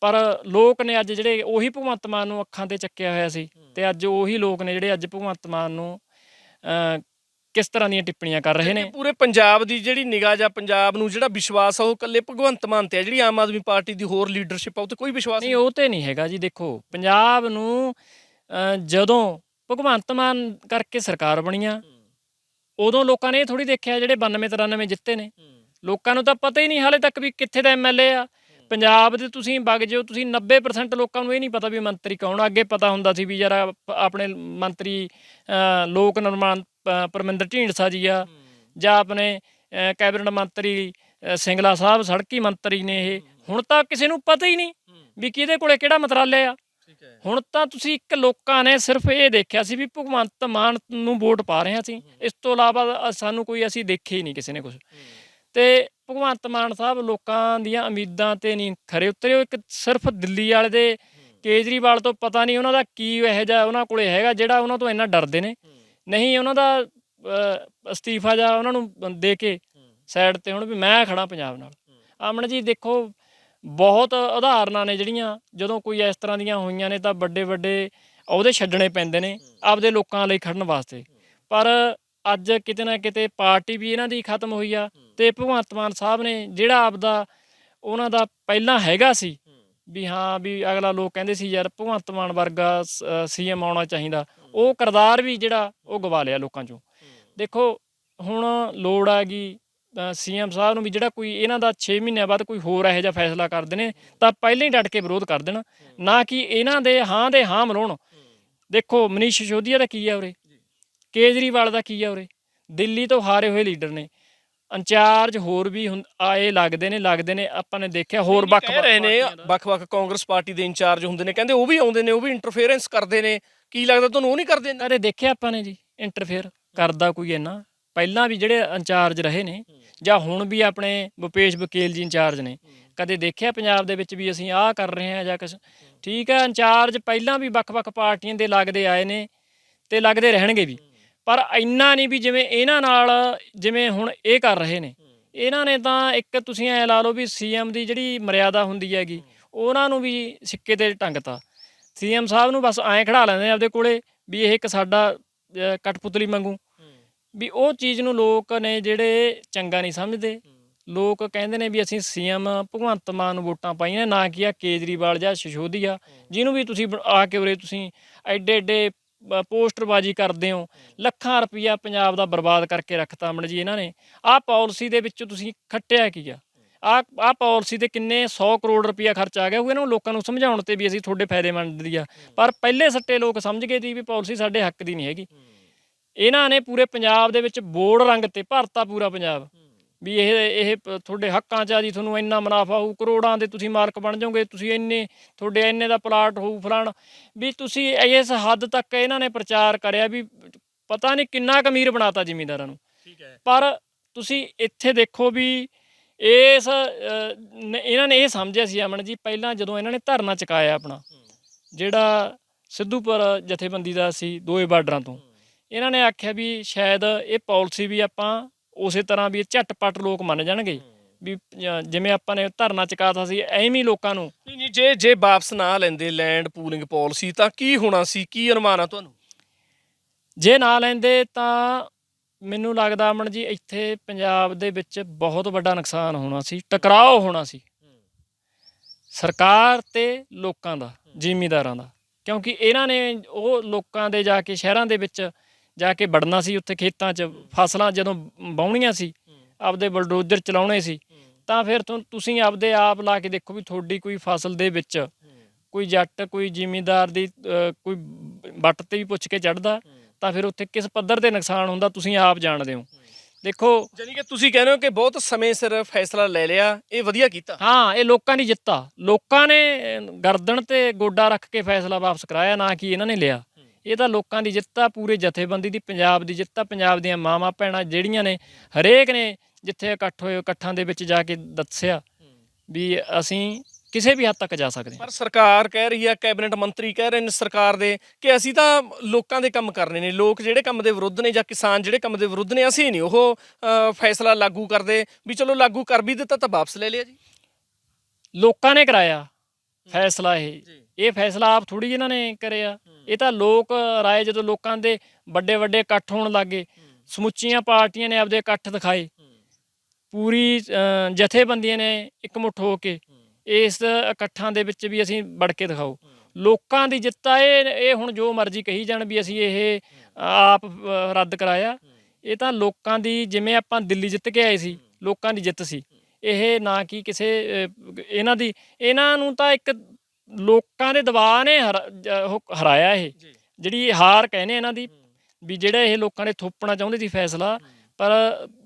ਪਰ ਲੋਕ ਨੇ ਅੱਜ ਜਿਹੜੇ ਉਹੀ ਭਗਵੰਤ ਮਾਨ ਨੂੰ ਅੱਖਾਂ ਤੇ ਚੱਕਿਆ ਹੋਇਆ ਸੀ ਤੇ ਅੱਜ ਉਹੀ ਲੋਕ ਨੇ ਜਿਹੜੇ ਅੱਜ ਭਗਵੰਤ ਮਾਨ ਨੂੰ ਕਿਸ ਤਰ੍ਹਾਂ ਦੀਆਂ ਟਿੱਪਣੀਆਂ ਕਰ ਰਹੇ ਨੇ? ਪੂਰੇ ਪੰਜਾਬ ਦੀ ਜਿਹੜੀ ਨਿਗਾਹ ਜਾਂ ਪੰਜਾਬ ਨੂੰ ਜਿਹੜਾ ਵਿਸ਼ਵਾਸ ਆ ਉਹ ਇਕੱਲੇ ਭਗਵੰਤ ਮਾਨ ਤੇ ਆ ਜਿਹੜੀ ਆਮ ਆਦਮੀ ਪਾਰਟੀ ਦੀ ਹੋਰ ਲੀਡਰਸ਼ਿਪ ਆ ਉਹ ਤੇ ਕੋਈ ਵਿਸ਼ਵਾਸ ਨਹੀਂ ਉਹ ਤੇ ਨਹੀਂ ਹੈਗਾ ਜੀ ਦੇਖੋ ਪੰਜਾਬ ਨੂੰ ਜਦੋਂ ਭਗਵੰਤ ਮਾਨ ਕਰਕੇ ਸਰਕਾਰ ਬਣੀਆਂ ਉਦੋਂ ਲੋਕਾਂ ਨੇ ਇਹ ਥੋੜੀ ਦੇਖਿਆ ਜਿਹੜੇ 92 93 ਜਿੱਤੇ ਨੇ। ਲੋਕਾਂ ਨੂੰ ਤਾਂ ਪਤਾ ਹੀ ਨਹੀਂ ਹਾਲੇ ਤੱਕ ਵੀ ਕਿੱਥੇ ਦਾ ਐਮਐਲਏ ਆ। ਪੰਜਾਬ ਦੇ ਤੁਸੀਂ ਵਗ ਜਿਓ ਤੁਸੀਂ 90% ਲੋਕਾਂ ਨੂੰ ਇਹ ਨਹੀਂ ਪਤਾ ਵੀ ਮੰਤਰੀ ਕੌਣ। ਅੱਗੇ ਪਤਾ ਹੁੰਦਾ ਸੀ ਵੀ ਯਾਰ ਆਪ- ਆਪਣੇ ਮੰਤਰੀ ਲੋਕ ਨਿਰਮਾਣ ਪਰਮਿੰਦਰ ਢੀਂਡਸਾ ਜੀ ਆ ਜਾਂ ਆਪਣੇ ਕੈਬਨਿਟ ਮੰਤਰੀ ਸਿੰਗਲਾ ਸਾਹਿਬ ਸੜਕੀ ਮੰਤਰੀ ਨੇ ਇਹ। ਹੁਣ ਤਾਂ ਕਿਸੇ ਨੂੰ ਪਤਾ ਹੀ ਨਹੀਂ ਵੀ ਕਿਹਦੇ ਕੋਲੇ ਕਿਹੜਾ ਮੰਤਰਾਲੇ ਆ। ਹੁਣ ਤਾਂ ਤੁਸੀਂ ਇੱਕ ਲੋਕਾਂ ਨੇ ਸਿਰਫ ਇਹ ਦੇਖਿਆ ਸੀ ਵੀ ਭਗਵੰਤ ਮਾਨ ਨੂੰ ਵੋਟ ਪਾ ਰਹੇ ਅਸੀਂ। ਇਸ ਤੋਂ ਇਲਾਵਾ ਸਾਨੂੰ ਕੋਈ ਅਸੀਂ ਦੇਖੇ ਹੀ ਨਹੀਂ ਕਿਸੇ ਨੇ ਕੁਝ ਤੇ ਭਗਵੰਤ ਮਾਨ ਸਾਹਿਬ ਲੋਕਾਂ ਦੀਆਂ ਉਮੀਦਾਂ ਤੇ ਨਹੀਂ ਖਰੇ ਉਤਰੇ। ਉਹ ਇੱਕ ਸਿਰਫ ਦਿੱਲੀ ਵਾਲੇ ਦੇ ਕੇਜਰੀਵਾਲ ਤੋਂ ਪਤਾ ਨਹੀਂ ਉਹਨਾਂ ਦਾ ਕੀ ਇਹੋ ਜਿਹਾ ਉਹਨਾਂ ਕੋਲੇ ਹੈਗਾ ਜਿਹੜਾ ਉਹਨਾਂ ਤੋਂ ਇੰਨਾ ਡਰਦੇ ਨੇ। ਨਹੀਂ ਉਹਨਾਂ ਦਾ ਅਸਤੀਫਾ ਜਾਂ ਉਹਨਾਂ ਨੂੰ ਦੇ ਕੇ ਸਾਈਡ ਤੇ ਹੁਣ ਵੀ ਮੈਂ ਖੜਾ ਪੰਜਾਬ ਨਾਲ। ਆਮਣ ਜੀ ਦੇਖੋ ਬਹੁਤ ਉਦਾਹਰਨਾਂ ਨੇ ਜਿਹੜੀਆਂ ਜਦੋਂ ਕੋਈ ਇਸ ਤਰ੍ਹਾਂ ਦੀਆਂ ਹੋਈਆਂ ਨੇ ਤਾਂ ਵੱਡੇ ਵੱਡੇ ਅਹੁਦੇ ਛੱਡਣੇ ਪੈਂਦੇ ਨੇ ਆਪਦੇ ਲੋਕਾਂ ਲਈ ਖੜਨ ਵਾਸਤੇ। ਪਰ ਅੱਜ ਕਿਤੇ ਨਾ ਕਿਤੇ ਪਾਰਟੀ ਵੀ ਇਹਨਾਂ ਦੀ ਖਤਮ ਹੋਈ ਆ ਤੇ ਭਗਵੰਤ ਮਾਨ ਸਾਹਿਬ ਨੇ ਜਿਹੜਾ ਆਪਦਾ ਉਹਨਾਂ ਦਾ ਪਹਿਲਾਂ ਹੈਗਾ ਸੀ ਵੀ ਹਾਂ ਵੀ ਅਗਲਾ ਲੋਕ ਕਹਿੰਦੇ ਸੀ ਯਾਰ ਭਗਵੰਤ ਮਾਨ ਵਰਗਾ ਸੀਐਮ ਆਉਣਾ ਚਾਹੀਦਾ। ਉਹ ਕਰਦਾਰ ਵੀ ਜਿਹੜਾ ਉਹ ਗਵਾ ਲਿਆ ਲੋਕਾਂ ਚੋਂ। ਦੇਖੋ ਹੁਣ ਲੋੜ ਆ ਗਈ ਸੀਐਮ ਸਾਹਿਬ ਨੂੰ ਵੀ ਜਿਹੜਾ ਕੋਈ ਇਹਨਾਂ ਦਾ 6 ਮਹੀਨਿਆਂ ਬਾਅਦ ਕੋਈ ਹੋਰ ਇਹੋ ਜਿਹਾ ਫੈਸਲਾ ਕਰਦੇ ਨੇ ਤਾਂ ਪਹਿਲਾਂ ਹੀ ਡਟ ਕੇ ਵਿਰੋਧ ਕਰ ਦੇਣ। ਨਾ ਕਿ ਇਹਨਾਂ ਦੇ ਹਾਂ ਦੇ ਹਾਂ ਮਲਾਉਣ ਦੇਖੋ ਮਨੀਸ਼ ਸਿਸੋਦੀਆ ਦਾ ਕੀ ਆ ਉਰੇ? ਕੇਜਰੀਵਾਲ ਦਾ ਕੀ ਆ ਉਰੇ? ਦਿੱਲੀ ਤੋਂ ਹਾਰੇ ਹੋਏ ਲੀਡਰ ਨੇ। ਇੰਚਾਰਜ ਹੋਰ ਵੀ ਹੁੰ- ਆਏ ਲੱਗਦੇ ਨੇ ਲੱਗਦੇ ਨੇ ਆਪਾਂ ਨੇ ਦੇਖਿਆ ਹੋਰ ਵੱਖ ਕਹਿ ਰਹੇ ਨੇ ਵੱਖ-ਵੱਖ ਕਾਂਗਰਸ ਪਾਰਟੀ ਦੇ ਇੰਚਾਰਜ ਹੁੰਦੇ ਨੇ ਕਹਿੰਦੇ ਉਹ ਵੀ ਆਉਂਦੇ ਨੇ ਉਹ ਵੀ ਇੰਟਰਫੇਰੈਂਸ ਕਰਦੇ ਨੇ। ਕੀ ਲੱਗਦਾ ਤੁਹਾਨੂੰ ਉਹ ਨਹੀਂ ਕਰਦੇ ਇੰਨਾ? ਕਦੇ ਦੇਖਿਆ ਆਪਾਂ ਨੇ ਜੀ ਇੰਟਰਫੇਅਰ ਕਰਦਾ ਕੋਈ ਇੰਨਾ। ਪਹਿਲਾਂ ਵੀ ਜਿਹੜੇ ਇੰਚਾਰਜ ਰਹੇ ਨੇ ਜਾਂ ਹੁਣ ਵੀ ਆਪਣੇ ਭੁਪੇਸ਼ ਬਕੇਲ ਜੀ ਇੰਚਾਰਜ ਨੇ ਕਦੇ ਦੇਖਿਆ ਪੰਜਾਬ ਦੇ ਵਿੱਚ ਵੀ ਅਸੀਂ ਆਹ ਕਰ ਰਹੇ ਹਾਂ ਜਾਂ ਕੁਛ? ਠੀਕ ਹੈ ਇੰਚਾਰਜ ਪਹਿਲਾਂ ਵੀ ਵੱਖ-ਵੱਖ ਪਾਰਟੀਆਂ ਦੇ ਲੱਗਦੇ ਆਏ ਨੇ ਤੇ ਲੱਗਦੇ ਰਹਿਣਗੇ ਵੀ। ਪਰ ਇੰਨਾ ਨਹੀਂ ਵੀ ਜਿਵੇਂ ਇਹਨਾਂ ਨਾਲ ਜਿਵੇਂ ਹੁਣ ਇਹ ਕਰ ਰਹੇ ਨੇ। ਇਹਨਾਂ ਨੇ ਤਾਂ ਇੱਕ ਤੁਸੀਂ ਐ ਲਾ ਲਓ ਵੀ ਸੀਐਮ ਦੀ ਜਿਹੜੀ ਮਰਿਆਦਾ ਹੁੰਦੀ ਹੈਗੀ ਉਹਨਾਂ ਨੂੰ ਵੀ ਸਿੱਕੇ ਤੇ ਟੰਗਤਾ ਸੀਐਮ ਸਾਹਿਬ ਨੂੰ ਬਸ ਐਂ ਖੜਾ ਲੈਂਦੇ ਆਪਦੇ ਕੋਲੇ ਵੀ ਇਹ ਇੱਕ ਸਾਡਾ ਅਹ, ਕਠਪੁਤਲੀ ਵਾਂਗੂ। ਵੀ ਉਹ ਚੀਜ਼ ਨੂੰ ਲੋਕ ਨੇ ਜਿਹੜੇ ਚੰਗਾ ਨਹੀਂ ਸਮਝਦੇ। ਲੋਕ ਕਹਿੰਦੇ ਨੇ ਵੀ ਅਸੀਂ ਸੀਐਮ ਭਗਵੰਤ ਮਾਨ ਨੂੰ ਵੋਟਾਂ ਪਾਈਆਂ ਨਾ ਕਿ ਆ ਕੇਜਰੀਵਾਲ ਜਾਂ ਸ਼ਸ਼ੋਦੀਆ ਜਿਹਨੂੰ ਵੀ ਤੁਸੀਂ ਆ ਕੇ ਉਰੇ ਤੁਸੀਂ ਐਡੇ ਐਡੇ ਪੋਸਟਰਬਾਜ਼ੀ ਕਰਦੇ ਹੋ, ਲੱਖਾਂ ਰੁਪਈਆ ਪੰਜਾਬ ਦਾ ਬਰਬਾਦ ਕਰਕੇ ਰੱਖਤਾ ਅਮਨ ਜੀ ਇਹਨਾਂ ਨੇ। ਆਹ ਪਾਲਿਸੀ ਦੇ ਵਿੱਚ ਤੁਸੀਂ ਖੱਟਿਆ ਕੀ ਆ? ਆ ਆ ਪਾਲਿਸੀ ਤੇ ਕਿੰਨੇ 100 ਕਰੋੜ ਰੁਪਈਆ ਖਰਚ ਆ ਗਿਆ ਹੋਊਗਾ ਇਹਨਾਂ ਨੂੰ ਲੋਕਾਂ ਨੂੰ ਸਮਝਾਉਣ ਤੇ ਵੀ ਅਸੀਂ ਤੁਹਾਡੇ ਫਾਇਦੇਮੰਦ ਦੀ ਆ। ਪਰ ਪਹਿਲੇ ਸੱਟੇ ਲੋਕ ਸਮਝ ਗਏ ਸੀ ਵੀ ਪਾਲਿਸੀ ਸਾਡੇ ਹੱਕ ਦੀ ਨਹੀਂ ਹੈਗੀ। ਇਹਨਾਂ ਨੇ ਪੂਰੇ ਪੰਜਾਬ ਦੇ ਵਿੱਚ ਬੋਰਡ ਰੰਗ ਤੇ ਭਰਤਾ ਪੂਰਾ ਪੰਜਾਬ। ਵੀ ਇਹ ਇਹ ਤੁਹਾਡੇ ਹੱਕਾਂ 'ਚ ਆ ਜੀ ਤੁਹਾਨੂੰ ਇੰਨਾ ਮੁਨਾਫਾ ਹੋਊ ਕਰੋੜਾਂ ਦੇ ਤੁਸੀਂ ਮਾਲਕ ਬਣ ਜਾਓਗੇ ਤੁਸੀਂ ਇੰਨੇ ਤੁਹਾਡੇ ਇੰਨੇ ਦਾ ਪਲਾਟ ਹੋਊ ਫਲਾਣ। ਵੀ ਤੁਸੀਂ ਇਸ ਹੱਦ ਤੱਕ ਇਹਨਾਂ ਨੇ ਪ੍ਰਚਾਰ ਕਰਿਆ ਵੀ ਪਤਾ ਨਹੀਂ ਕਿੰਨਾ ਕੁ ਅਮੀਰ ਬਣਾਤਾ ਜ਼ਿਮੀਂਦਾਰਾਂ ਨੂੰ। ਠੀਕ ਹੈ। ਪਰ ਤੁਸੀਂ ਇੱਥੇ ਦੇਖੋ ਵੀ ਇਸ ਇਹਨਾਂ ਨੇ ਇਹ ਸਮਝਿਆ ਸੀ ਅਮਨ ਜੀ ਪਹਿਲਾਂ ਜਦੋਂ ਇਹਨਾਂ ਨੇ ਧਰਨਾ ਚੁਕਾਇਆ ਆਪਣਾ ਜਿਹੜਾ ਸਿੱਧੂਪੁਰ ਜਥੇਬੰਦੀ ਦਾ ਸੀ ਦੋਏ ਬਾਰਡਰਾਂ ਤੋਂ ਇਹਨਾਂ ਨੇ ਆਖਿਆ ਵੀ ਸ਼ਾਇਦ ਇਹ ਪਾਲਿਸੀ ਵੀ ਆਪਾਂ ਉਸੇ ਤਰ੍ਹਾਂ ਵੀ ਝਟਪਟ ਲੋਕ ਮੰਨ ਜਾਣਗੇ ਵੀ ਜਿਵੇਂ ਆਪਾਂ ਨੇ ਧਰਨਾ ਚੁਕਾਤਾ ਸੀ ਐਵੇਂ ਹੀ ਲੋਕਾਂ ਨੂੰ। ਨਹੀਂ ਨਹੀਂ ਜੇ ਜੇ ਵਾਪਸ ਨਾ ਲੈਂਦੇ ਲੈਂਡ ਪੂਲਿੰਗ ਪਾਲਿਸੀ ਤਾਂ ਕੀ ਹੋਣਾ ਸੀ? ਕੀ ਅਨੁਮਾਨ ਆ ਤੁਹਾਨੂੰ? ਜੇ ਨਾ ਲੈਂਦੇ ਤਾਂ ਮੈਨੂੰ ਲੱਗਦਾ ਅਮਨ ਜੀ ਇੱਥੇ ਪੰਜਾਬ ਦੇ ਵਿੱਚ ਬਹੁਤ ਵੱਡਾ ਨੁਕਸਾਨ ਹੋਣਾ ਸੀ ਟਕਰਾਓ ਹੋਣਾ ਸੀ। ਸਰਕਾਰ ਤੇ ਲੋਕਾਂ ਦਾ ਜ਼ਿਮੀਂਦਾਰਾਂ ਦਾ। ਕਿਉਂਕਿ ਇਹਨਾਂ ਨੇ ਉਹ ਲੋਕਾਂ ਦੇ ਜਾ ਕੇ ਸ਼ਹਿਰਾਂ ਦੇ ਵਿੱਚ ਜਾ ਕੇ ਵੜਨਾ ਸੀ ਉੱਥੇ ਖੇਤਾਂ 'ਚ ਫਸਲਾਂ ਜਦੋਂ ਵਾਹੁਣੀਆਂ ਸੀ ਆਪਦੇ ਬਲਡੋਜ਼ਰ ਚਲਾਉਣੇ ਸੀ ਤਾਂ ਫਿਰ ਤੁਸੀਂ ਆਪਦੇ ਆਪ ਲਾ ਕੇ ਦੇਖੋ ਵੀ ਤੁਹਾਡੀ ਕੋਈ ਫਸਲ ਦੇ ਵਿੱਚ ਕੋਈ ਜੱਟ ਕੋਈ ਜ਼ਿਮੀਂਦਾਰ ਦੀ ਕੋਈ ਵੱਟ ਤੇ ਵੀ ਪੁੱਛ ਕੇ ਚੜਦਾ ਤਾਂ ਫਿਰ ਉੱਥੇ ਕਿਸ ਪੱਧਰ ਤੇ ਨੁਕਸਾਨ ਹੁੰਦਾ ਤੁਸੀਂ ਆਪ ਜਾਣਦੇ ਹੋ। ਦੇਖੋ ਜਾਨੀ ਕਿ ਤੁਸੀਂ ਕਹਿੰਦੇ ਹੋ ਕਿ ਬਹੁਤ ਸਮੇਂ ਸਿਰ ਫੈਸਲਾ ਲੈ ਲਿਆ ਇਹ ਵਧੀਆ ਕੀਤਾ। ਹਾਂ ਇਹ ਲੋਕਾਂ ਦੀ ਜਿੱਤ। ਲੋਕਾਂ ਨੇ ਗਰਦਨ ਤੇ ਗੋਡਾ ਰੱਖ ਕੇ ਫੈਸਲਾ ਵਾਪਸ ਕਰਾਇਆ ਨਾ ਕਿ ਇਹਨਾਂ ਨੇ ਲਿਆ। ਇਹ ਤਾਂ ਲੋਕਾਂ ਦੀ ਜਿੱਤ ਆ ਪੂਰੇ ਜਥੇਬੰਦੀ ਦੀ ਪੰਜਾਬ ਦੀ ਜਿੱਤ ਆ ਪੰਜਾਬ ਦੀਆਂ ਮਾਵਾਂ ਭੈਣਾਂ ਜਿਹੜੀਆਂ ਨੇ ਹਰੇਕ ਨੇ ਜਿੱਥੇ ਇਕੱਠ ਹੋਏ ਇਕੱਠਾਂ ਦੇ ਵਿੱਚ ਜਾ ਕੇ ਦੱਸਿਆ ਵੀ ਅਸੀਂ ਕਿਸੇ ਵੀ ਹੱਦ ਤੱਕ ਜਾ ਸਕਦੇ ਪਰ ਸਰਕਾਰ ਕਹਿ ਰਹੀ ਹੈ ਕੈਬਨਿਟ ਮੰਤਰੀ ਕਹਿ ਰਹੇ ਨੇ ਸਰਕਾਰ ਦੇ ਕਿ ਅਸੀਂ ਤਾਂ ਲੋਕਾਂ ਦੇ ਕੰਮ ਕਰਨੇ ਨੇ ਲੋਕ ਜਿਹੜੇ ਕੰਮ ਦੇ ਵਿਰੁੱਧ ਨੇ ਜਾਂ ਕਿਸਾਨ ਜਿਹੜੇ ਕੰਮ ਦੇ ਵਿਰੁੱਧ ਨੇ ਅਸੀਂ ਨਹੀਂ ਉਹ ਫੈਸਲਾ ਲਾਗੂ ਕਰਦੇ ਵੀ ਚਲੋ ਲਾਗੂ ਕਰ ਵੀ ਦਿੱਤਾ ਤਾਂ ਵਾਪਸ ਲੈ ਲਿਆ ਜੀ। ਲੋਕਾਂ ਨੇ ਕਰਾਇਆ ਫੈਸਲਾ ਇਹ। ਇਹ ਫੈਸਲਾ ਆਪ ਥੋੜੀ ਇਹਨਾਂ ਨੇ ਕਰਿਆ। ਇਹ ਤਾਂ ਲੋਕ ਰਾਏ ਜਦੋਂ ਲੋਕਾਂ ਦੇ ਵੱਡੇ ਵੱਡੇ ਇਕੱਠ ਹੋਣ ਲੱਗੇ ਸਮੁੱਚੀਆਂ ਪਾਰਟੀਆਂ ਨੇ ਆਪਦੇ ਇਕੱਠ ਦਿਖਾਏ। ਪੂਰੀ ਜਥੇਬੰਦੀਆਂ ਨੇ ਇਕਮੁੱਠ ਹੋ ਕੇ ਇਸ ਇਕੱਠਾਂ ਦੇ ਵਿੱਚ ਵੀ ਅਸੀਂ ਵੜ ਕੇ ਦਿਖਾਓ। ਲੋਕਾਂ ਦੀ ਜਿੱਤ ਆ ਇਹ ਇਹ ਹੁਣ ਜੋ ਮਰਜ਼ੀ ਕਹੀ ਜਾਣ ਵੀ ਅਸੀਂ ਇਹ ਆਪ ਰੱਦ ਕਰਾਇਆ। ਇਹ ਤਾਂ ਲੋਕਾਂ ਦੀ ਜਿਵੇਂ ਆਪਾਂ ਦਿੱਲੀ ਜਿੱਤ ਕੇ ਆਏ ਸੀ ਲੋਕਾਂ ਦੀ ਜਿੱਤ ਸੀ। ਇਹ ਨਾ ਕਿ ਕਿਸੇ ਇਹਨਾਂ ਦੀ ਇਹਨਾਂ ਨੂੰ ਤਾਂ ਇੱਕ ਲੋਕਾਂ ਦੇ ਦਬਾਅ ਨੇ ਹਰਾ- ਜ- ਉਹ ਹਰਾਇਆ ਇਹ। ਜਿਹੜੀ ਹਾਰ ਕਹਿੰਦੇ ਇਹਨਾਂ ਦੀ ਵੀ ਜਿਹੜਾ ਇਹ ਲੋਕਾਂ ਨੇ ਥੋਪਣਾ ਚਾਹੁੰਦੇ ਸੀ ਫੈਸਲਾ ਪਰ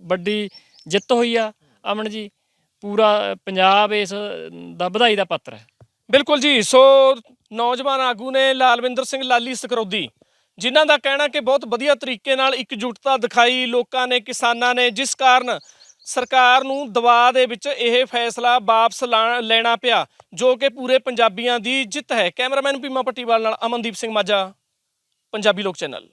ਵੱਡੀ ਜਿੱਤ ਹੋਈ ਆ। ਅਮਨ ਜੀ ਪੂਰਾ ਪੰਜਾਬ ਇਸ ਦਾ ਵਧਾਈ ਦਾ ਪਾਤਰ ਹੈ। ਬਿਲਕੁਲ ਜੀ ਸੋ ਨੌਜਵਾਨ ਆਗੂ ਨੇ ਲਾਲਵਿੰਦਰ ਸਿੰਘ ਲਾਲੀ ਸਕਰੋਦੀ ਜਿਨ੍ਹਾਂ ਦਾ ਕਹਿਣਾ ਕਿ ਬਹੁਤ ਵਧੀਆ ਤਰੀਕੇ ਨਾਲ ਇਕਜੁੱਟਤਾ ਦਿਖਾਈ ਲੋਕਾਂ ਨੇ ਕਿਸਾਨਾਂ ਨੇ ਜਿਸ ਕਾਰਨ ਸਰਕਾਰ ਨੂੰ ਦਬਾਅ ਦੇ ਵਿੱਚ ਇਹ ਫੈਸਲਾ ਵਾਪਸ ਲਾ- ਲੈਣਾ ਪਿਆ, ਜੋ ਕਿ ਪੂਰੇ ਪੰਜਾਬੀਆਂ ਦੀ ਜਿੱਤ ਹੈ। ਕੈਮਰਾਮੈਨ ਭੀਮਾ ਪੱਟੀਵਾਲ ਨਾਲ ਅਮਨਦੀਪ ਸਿੰਘ ਮਾਝਾ, ਪੰਜਾਬੀ ਲੋਕ ਚੈਨਲ।